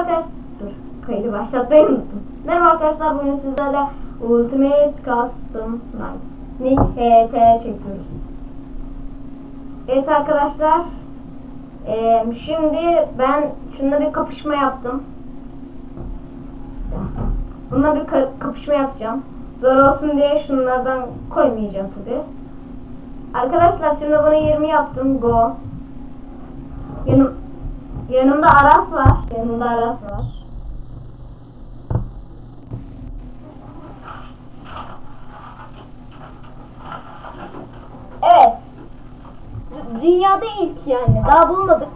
arkadaşlar. Dur. Kaydı başlatmayı unuttum. Merhaba arkadaşlar. Bugün sizlerle Ultimate Custom Night. Nick HT çekiyoruz. Evet arkadaşlar. eee, şimdi ben şununla bir kapışma yaptım. Bununla bir ka- kapışma yapacağım. Zor olsun diye şunlardan koymayacağım tabi. Arkadaşlar şimdi bunu 20 yaptım. Go. Yanım, yanımda Aras var. Yanımda Aras var. Evet. Dünyada ilk yani. Daha bulmadık.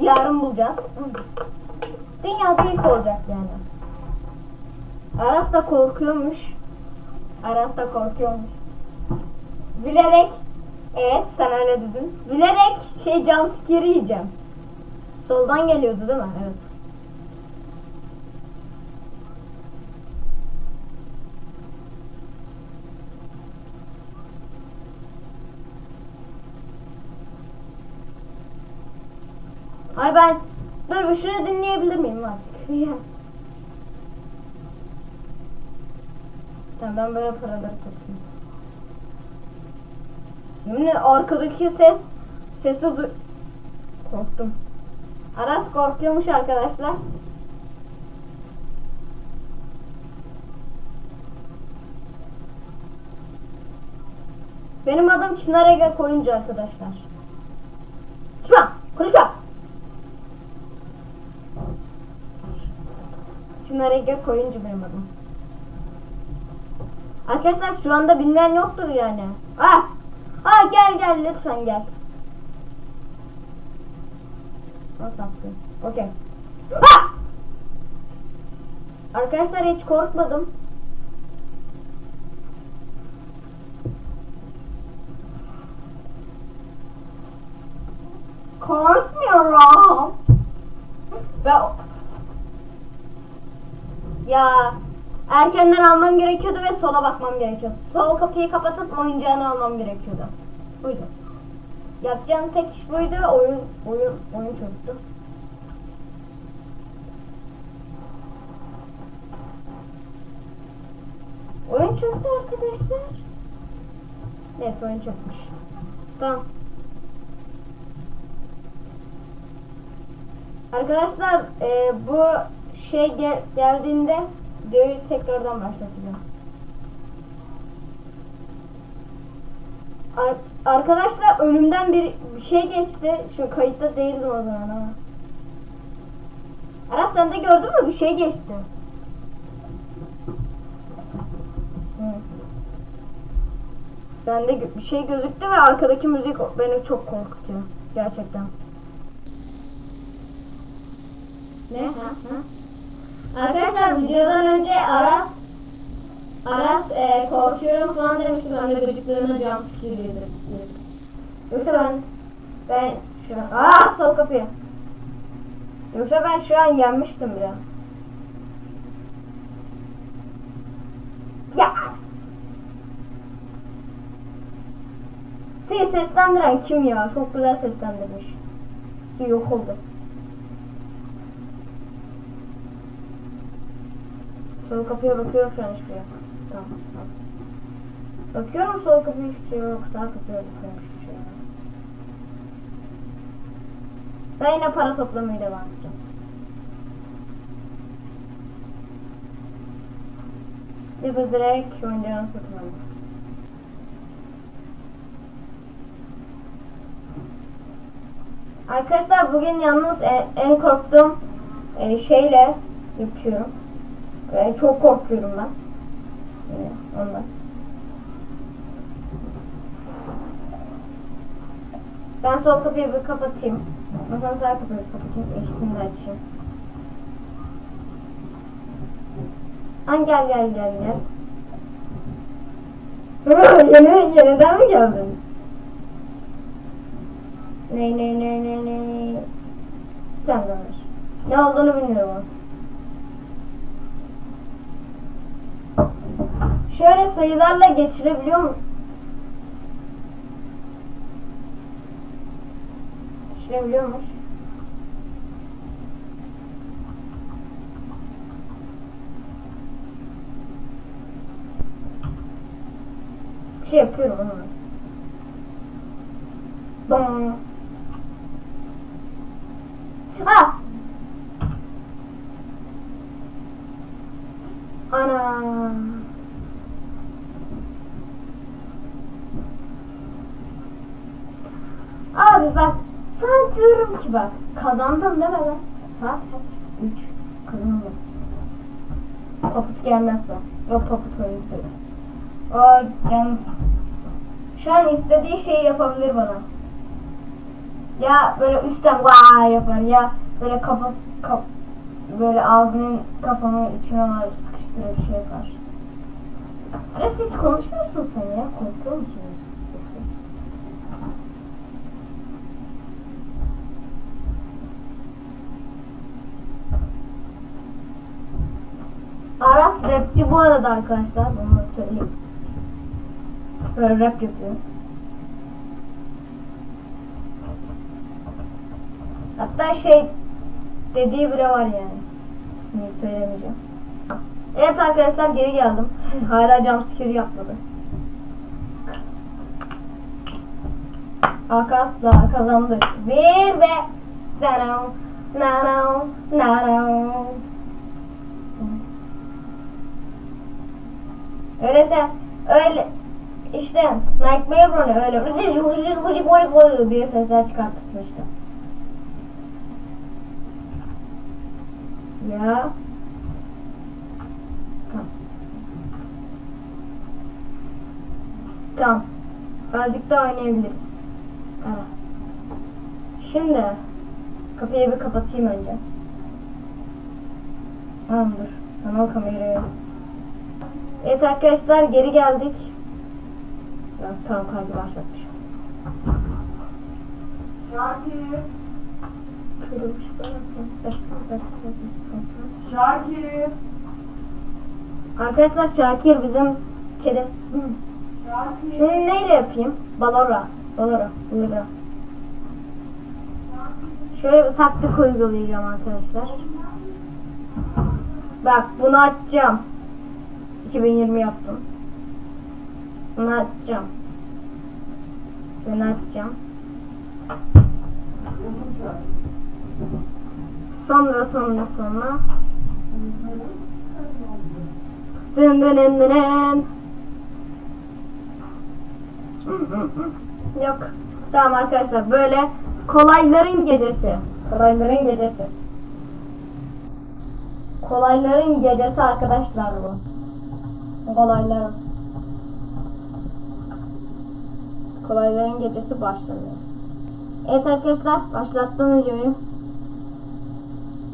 Yarın bulacağız. Dünyada ilk olacak yani. Aras da korkuyormuş. Aras da korkuyormuş. Bilerek Evet sen öyle dedin. Bilerek şey jumpscare yiyeceğim. Soldan geliyordu değil mi? Evet. Ay ben dur bir şunu dinleyebilir miyim azıcık? Tamam ben böyle paraları toplayayım. Yemin arkadaki ses sesi du korktum. Aras korkuyormuş arkadaşlar. Benim adım Çınar Ege Koyuncu arkadaşlar. Konuşma! Konuşma! Çınar Ege Koyuncu benim adım. Arkadaşlar şu anda bilmeyen yoktur yani. Ah! Ah gel gel lütfen gel. Bak bastım. Okey. Ah! Arkadaşlar hiç korkmadım. Korkmuyorum. Ve ya erkenden almam gerekiyordu ve sola bakmam gerekiyordu. Sol kapıyı kapatıp oyuncağını almam gerekiyordu. Buydu. Yapacağım tek iş buydu ve oyun oyun oyun çöktü. Oyun çöktü arkadaşlar. Evet oyun çökmüş. Tamam. Arkadaşlar e, bu şey gel- geldiğinde videoyu tekrardan başlatacağım. Ar- arkadaşlar önümden bir, bir şey geçti. Şu kayıtta değildim o zaman ama. Aras sen de gördün mü? Bir şey geçti. Hı. Bende gö- bir şey gözüktü ve arkadaki müzik beni çok korkutuyor. Gerçekten. Ne? Ha? Ha? Arkadaşlar videodan önce Aras Aras e, korkuyorum falan demişti. Ben de gıcıklığına jumpscare yedim. Yoksa ben ben şu an Aa sol kapıyı. Yoksa ben şu an yenmiştim bile. Ya. Şey seslendiren kim ya? Çok güzel seslendirmiş. Yok oldu. Sol kapıya bakıyorum şu an hiçbir şey. Tamam. Bakıyorum sol kapıya hiçbir şey yok. Sağ kapıya bakıyorum şey. Ben yine para toplamaya devam edeceğim. Ya da direkt oyuncağını satın aldım. Arkadaşlar bugün yalnız en, en korktuğum e, şeyle yapıyorum. Ve çok korkuyorum ben. Ondan. Ben sol kapıyı bir kapatayım. Ondan sonra sağ kapıyı kapatayım. İkisini de açayım. An gel gel gel gel. Yeni, yeniden mi geldin? Ne ne ne ne ne Sen de ver. Ne olduğunu bilmiyorum şöyle sayılarla geçirebiliyor musun? Geçirebiliyormuş. Bir şey yapıyorum onunla. Bam. Ah! Bak kazandım değil mi ben? Saat kaç? 3 kazandım. Papıt gelmezse. Yok papıt oyun istedi. Aa yalnız. Şu an istediği şeyi yapabilir bana. Ya böyle üstten vay yapar ya böyle kafası kaf, böyle ağzının kafanın içine var sıkıştırıp şey yapar. Ares hiç konuşmuyorsun sen ya. Korkuyor musun yoksa? Aras rapçi bu arada arkadaşlar. Bunu da söyleyeyim. Böyle rap yapıyor. Hatta şey dediği bile var yani. Şimdi söylemeyeceğim. Evet arkadaşlar geri geldim. Hala jumpscare yapmadı. Akasla kazandık. Bir ve nanao nanao nanao Öyleyse öyle işte Nightmare Run'ı öyle diye sesler çıkartırsın işte. Ya. Tamam. Tamam. Azıcık daha oynayabiliriz. Evet. Şimdi kapıyı bir kapatayım önce. Tamam dur. Sana o kamerayı. Evet arkadaşlar geri geldik. Ben tamam kaydı başlatmışım. Şakir, Kırılmış Şakir, Arkadaşlar Şakir bizim kedi. Şakir. Şimdi neyle yapayım? Balora. Balora. Balora. Şöyle bir taktik uygulayacağım arkadaşlar. Bak bunu açacağım. 2020 yaptım. Bunu açacağım. Seni açacağım. Sonra sonra sonra. Dın dın dın dın dın. Yok. Tamam arkadaşlar böyle kolayların gecesi. Kolayların gecesi. Kolayların gecesi arkadaşlar bu. Kolayların. Kolayların gecesi başlıyor. Evet arkadaşlar başlattım videoyu.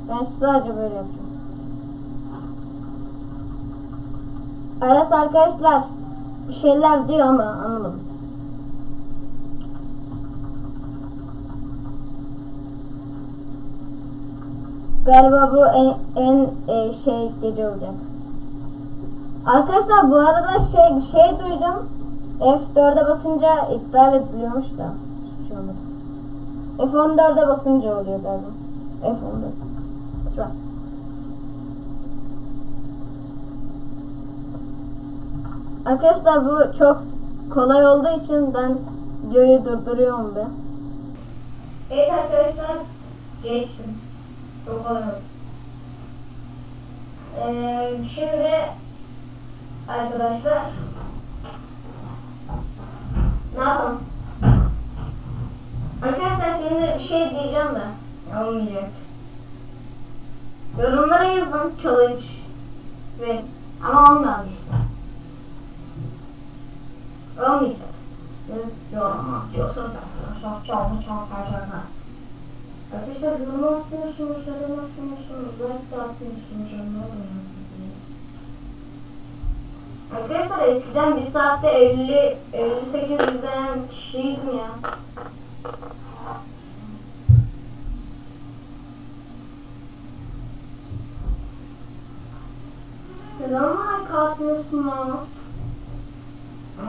Ben sadece böyle yapacağım. Aras arkadaşlar bir şeyler diyor ama anlamadım. Galiba bu en, en e, şey gece olacak. Arkadaşlar bu arada şey şey duydum. F4'e basınca iptal ediliyormuş da. Şey olmadı. F14'e basınca oluyor galiba. F14. That's. Arkadaşlar bu çok kolay olduğu için ben videoyu durduruyorum be. Evet arkadaşlar geçtim. Çok kolay oldu. Ee, şimdi arkadaşlar ne yapalım? Arkadaşlar şimdi bir şey diyeceğim de olmayacak. Yorumlara yazın challenge ve ama olmadı işte. Olmayacak. Biz yoruma atıyorsunuz arkadaşlar. Çok çok fazla. Arkadaşlar yorum atmıyorsunuz, yorum atmıyorsunuz, like de atmıyorsunuz, anlamadım sizi. Arkadaşlar eskiden bir saatte 50, 58 izleyen kişiydim ya. Neden like atmıyorsunuz?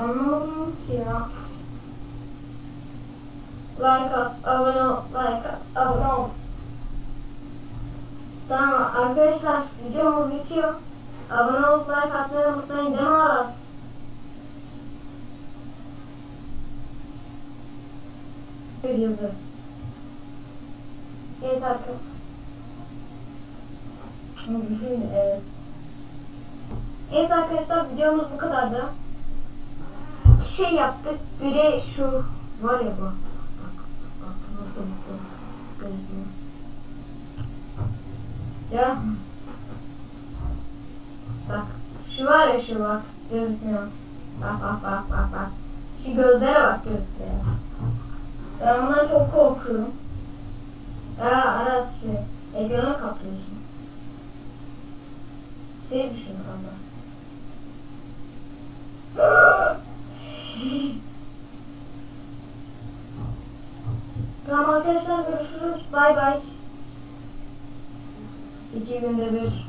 Anlamadım ki ya. Like at, abone ol, like at, abone ol. Tamam arkadaşlar videomuz bitiyor. Abone olup like atmayı unutmayın değil mi Aras? Bir yazı. Evet arkadaşlar. evet. Evet arkadaşlar videomuz bu kadardı. Şey yaptık. Biri şu var ya bu. Bak, bak nasıl bitti. Şey. Ya. Şu var ya şu bak. Gözükmüyor. Bak bak bak bak bak. Şu gözlere bak gözlere. Ben ondan çok korkuyorum. Ya Aras şu ekranı kaplıyorsun. Sil şunu abla. tamam arkadaşlar görüşürüz. Bay bay. İki günde bir